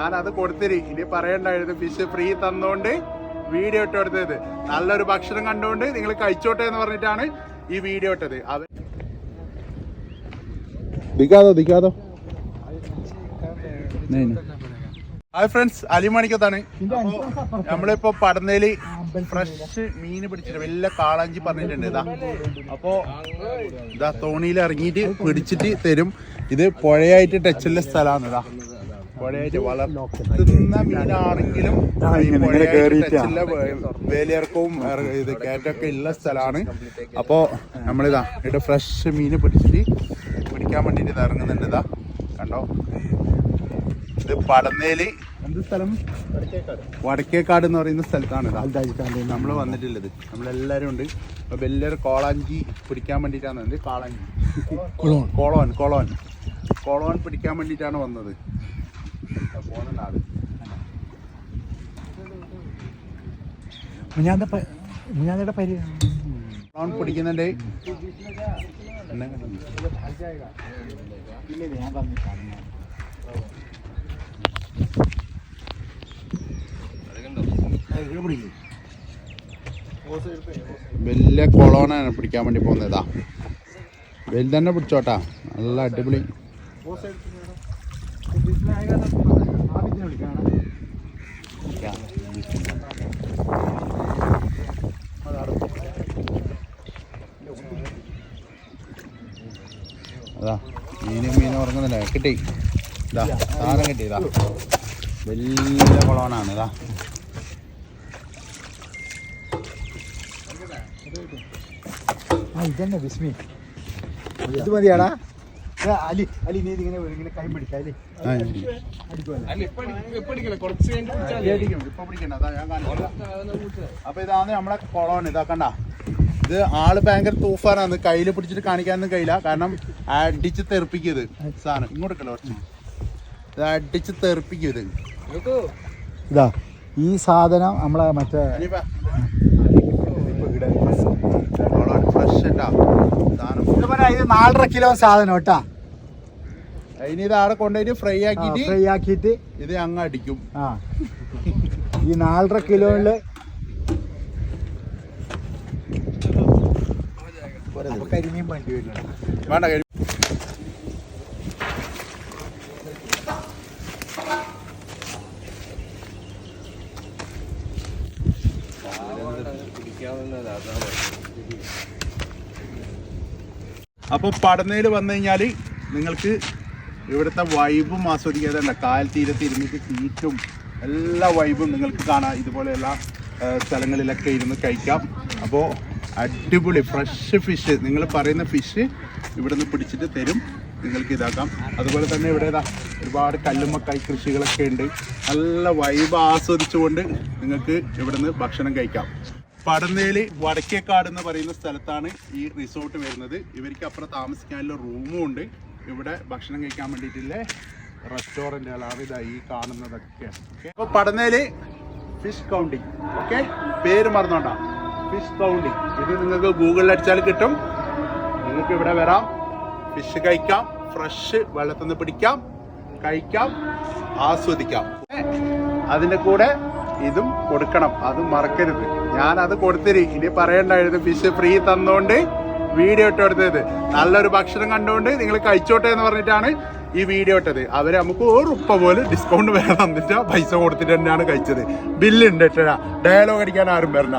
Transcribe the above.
ഞാൻ അത് കൊടുത്തിരി. ഇനി പറയണ്ടായിരുന്നു. ഫിഷ് ഫ്രീ തന്നോണ്ട് വീഡിയോ ഇട്ട് കൊടുത്തത്. നല്ലൊരു ഭക്ഷണം കണ്ടുകൊണ്ട് നിങ്ങൾ കഴിച്ചോട്ടെ എന്ന് പറഞ്ഞിട്ടാണ് ഈ വീഡിയോ ഇട്ടത്. അവർ ദിക്കാതോ ദിക്കാതോ ഹായ് ഫ്രണ്ട്സ് അലിമണിക്കത്താണ് നമ്മളിപ്പോ പടന്നേൽ ഫ്രഷ് മീൻ പിടിച്ചിട്ട് വലിയ കാളാഞ്ചി പറഞ്ഞിട്ടുണ്ട്. ഇതാ അപ്പോ ഇതാ തോണിയിൽ ഇറങ്ങിയിട്ട് പിടിച്ചിട്ട് തരും. ഇത് പുഴയായിട്ട് ടച്ചുള്ള സ്ഥലമാണ് ഇതാ പുഴയായിട്ട് വളർത്തുന്ന മീനാണെങ്കിലും വേലിയിറക്കവും ഇത് കയറ്റൊക്കെ ഉള്ള സ്ഥലമാണ്. അപ്പോ നമ്മളിതാ ഇവിടെ ഫ്രഷ് മീൻ പിടിച്ചിട്ട് പിടിക്കാൻ വേണ്ടിട്ട് ഇത് ഇറങ്ങുന്നുണ്ട് ഇതാ. കണ്ടോ? ഇത് പടന്നേൽ എന്ത് സ്ഥലം? വടക്കേക്കാട് എന്ന് പറയുന്ന സ്ഥലത്താണ് നമ്മൾ വന്നിട്ടുള്ളത്. നമ്മളെല്ലാരും ഉണ്ട്. അപ്പൊ വലിയൊരു കോളാഞ്ചി പിടിക്കാൻ വേണ്ടിയിട്ടാണ് വന്നത്. കാളാഞ്ചി. കോളോൻ കോളോൻ കോളോൻ പിടിക്കാൻ വേണ്ടിട്ടാണ് വന്നത്. പോണുണ്ട് ആൾ കോളോൻ പിടിക്കുന്നുണ്ട് വലിയ കൊളോണാണ് പിടിക്കാൻ വേണ്ടി പോകുന്നതാ. വലുതന്നെ പിടിച്ചോട്ടാ. നല്ല അടിപൊളി. അതാ മീനും മീനും ഉറങ്ങുന്നില്ല കിട്ടി. ഇതാ സാധനം കിട്ടി ഇതാ. വലിയ കുളവനാണ് ഇതാ. ആ ഇതന്നെ വിസ്മി ഇത് മതിയാടാ? അലി അലി നീ ഇങ്ങനെ ഇങ്ങനെ കൈ പിടിക്കാം അലി. അപ്പൊ ഇതാണ് നമ്മളെ കൊളോൺ ഇതാ കണ്ട ഇത് ആൾ ഭയങ്കര തൂഫാനാണ് കയ്യിൽ പിടിച്ചിട്ട് കാണിക്കാനൊന്നും കഴിയില്ല. കാരണം അടിച്ച് തെറിപ്പിക്കും ഇത് സാധനം ഇങ്ങോട്ടല്ലോ കുറച്ച്? ഇത് അടിച്ച് തെറിപ്പിക്കും ഇത് ഇതാ ഈ സാധനം നമ്മളെ മറ്റേ ഫ്രഷ് സാധനം ഇത് നാലര കിലോ സാധനം കേട്ടാ. ഇനി ഇത് ആടെ കൊണ്ടുപോയിട്ട് ഫ്രൈ ആക്കിയിട്ട് ഫ്രൈ ആക്കിയിട്ട് ഇത് അങ്ങ് അടിക്കും. ആ. ഈ നാലര കിലോയിൽ കരിമീൻ വണ്ടി വരുന്നുണ്ട് വേണ്ട കരി അപ്പോൾ പടനയിൽ വന്നു കഴിഞ്ഞാൽ നിങ്ങൾക്ക് ഇവിടുത്തെ വൈബും ആസ്വദിക്കാതെ കാൽ തീരത്ത് ഇരുന്നിട്ട് സീറ്റും എല്ലാ വൈബും നിങ്ങൾക്ക് കാണാം. ഇതുപോലെയുള്ള സ്ഥലങ്ങളിലൊക്കെ ഇരുന്ന് കഴിക്കാം. അപ്പോൾ അടിപൊളി ഫ്രഷ് ഫിഷ് നിങ്ങൾ പറയുന്ന ഫിഷ് ഇവിടെ നിന്ന് പിടിച്ചിട്ട് തരും. നിങ്ങൾക്ക് ഇതാക്കാം. അതുപോലെ തന്നെ ഇവിടെ ഇതാ ഒരുപാട് കല്ലുമ്മക്കായ് കൃഷികളൊക്കെ ഉണ്ട്. നല്ല വൈബ് ആസ്വദിച്ചുകൊണ്ട് നിങ്ങൾക്ക് ഇവിടെ നിന്ന് ഭക്ഷണം കഴിക്കാം. പടന്നേൽ വടക്കേക്കാട് എന്ന് പറയുന്ന സ്ഥലത്താണ് ഈ റിസോർട്ട് വരുന്നത്. ഇവർക്ക് അപ്പുറം താമസിക്കാനുള്ള റൂമും ഉണ്ട്. ഇവിടെ ഭക്ഷണം കഴിക്കാൻ വേണ്ടിയിട്ടുള്ള റെസ്റ്റോറന്റുകളാണ് ഇതാ ഈ കാണുന്നതൊക്കെ. ഓക്കെ അപ്പോൾ ഫിഷ് കൗണ്ടിങ് ഓക്കെ പേര് മറന്നോണ്ട. ഫിഷ് കൗണ്ടിങ് ഇത് നിങ്ങൾക്ക് ഗൂഗിളിൽ അടിച്ചാൽ കിട്ടും. നിങ്ങൾക്ക് ഇവിടെ വരാം. ഫിഷ് കഴിക്കാം. ഫ്രഷ് വെള്ളത്തിൽ നിന്ന് പിടിക്കാം. കഴിക്കാം. ആസ്വദിക്കാം. അതിന്റെ കൂടെ ഇതും കൊടുക്കണം. അതും മറക്കരുത്. ഞാൻ അത് കൊടുത്തിരി. ഇനി പറയണ്ടായിരുന്നു ഫിഷ് ഫ്രീ തന്നോണ്ട്. വീഡിയോ ഇട്ട് നല്ലൊരു ഭക്ഷണം കണ്ടുകൊണ്ട് നിങ്ങൾ കഴിച്ചോട്ടെ എന്ന് പറഞ്ഞിട്ടാണ് ഈ വീഡിയോ ഇട്ടത്. അവർ നമുക്ക് ഒരു ഉപ്പ പോലും ഡിസ്കൗണ്ട് വരെ തന്നിട്ട് പൈസ കൊടുത്തിട്ട് തന്നെയാണ് കഴിച്ചത്. ബില്ലുണ്ട് ഇട്ടാ ഡയലോഗ് അടിക്കാൻ ആരും വരണ